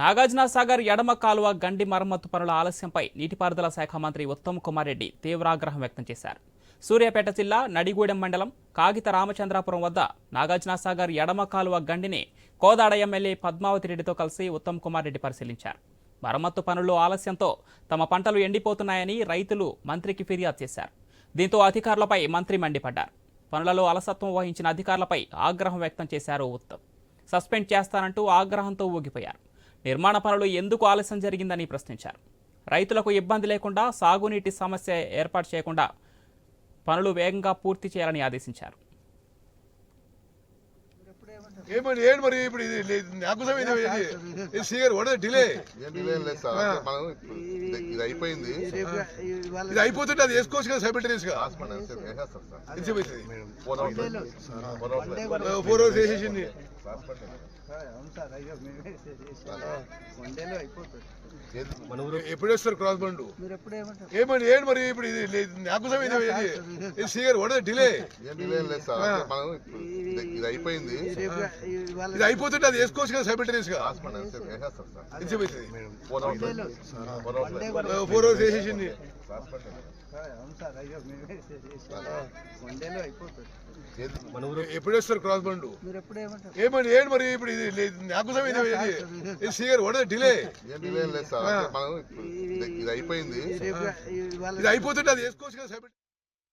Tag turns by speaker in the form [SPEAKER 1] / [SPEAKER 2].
[SPEAKER 1] నాగార్జున సాగర్ ఎడమ కాలువ గండి మరమ్మతు పనుల ఆలస్యంపై నీటిపారుదల శాఖ మంత్రి ఉత్తమ్ కుమార్ రెడ్డి తీవ్రాగ్రహం వ్యక్తం చేశారు. సూర్యాపేట జిల్లా నడిగూడెం మండలం కాగిత రామచంద్రాపురం వద్ద నాగార్జున సాగర్ ఎడమ కాలువ గండిని కోదాడ ఎమ్మెల్యే పద్మావతి రెడ్డితో కలిసి ఉత్తమ్ కుమార్ రెడ్డి పరిశీలించారు. మరమ్మత్తు పనులు ఆలస్యంతో తమ పంటలు ఎండిపోతున్నాయని రైతులు మంత్రికి ఫిర్యాదు చేశారు. దీంతో అధికారులపై మంత్రి మండిపడ్డారు. పనులలో అలసత్వం వహించిన అధికారులపై ఆగ్రహం వ్యక్తం చేశారు ఉత్తమ్. సస్పెండ్ చేస్తానంటూ ఆగ్రహంతో ఊగిపోయారు. నిర్మాణ పనులు ఎందుకు ఆలస్యం జరిగిందని ప్రశ్నించారు. రైతులకు ఇబ్బంది లేకుండా సాగునీటి సమస్య ఏర్పాటు చేయకుండా పనులు వేగంగా పూర్తి చేయాలని ఆదేశించారు.
[SPEAKER 2] ఏమని ఏంటి మరి ఇప్పుడు ఇది? లే- నాకు సమయం ఇది సీగర్ వాట్ డిలే.
[SPEAKER 3] ఏం డిలే లేదు సార్. మనం ఇప్పుడు ఇది అయిపోయింది.
[SPEAKER 2] ఇది అయిపోతుంటే అది వేసుకోవచ్చు కదా సైబిలిటీస్గా
[SPEAKER 3] ఫోర్ అవర్స్
[SPEAKER 2] వేసేసింది.
[SPEAKER 3] మంత్
[SPEAKER 2] ఎప్పుడు వేస్తారు క్రాస్ బండ్?
[SPEAKER 4] మీరు ఎప్పుడు ఏమంటారు?
[SPEAKER 2] ఏమని ఏంటి మరి ఇప్పుడు ఇది లే- నాకు సమయం ఇది సీగర్ వాట్ డిలే.
[SPEAKER 3] ఇది అయిపోయింది.
[SPEAKER 2] ఇది అయిపోతుంటే అది వేసుకోవచ్చు కదా సైబిలిటీస్గా
[SPEAKER 3] ఫోర్ అవర్స్
[SPEAKER 2] వేసేసింది. ఎప్పుడు వేస్తారు క్రాస్ బండ్ ఏమని ఏంటి మరి ఇప్పుడు ఇది నాకు సీగర్ వాట్ డిలే.
[SPEAKER 3] ఇది అయిపోయింది.
[SPEAKER 2] ఇది అయిపోతుంటే అది వేసుకోవచ్చు కదా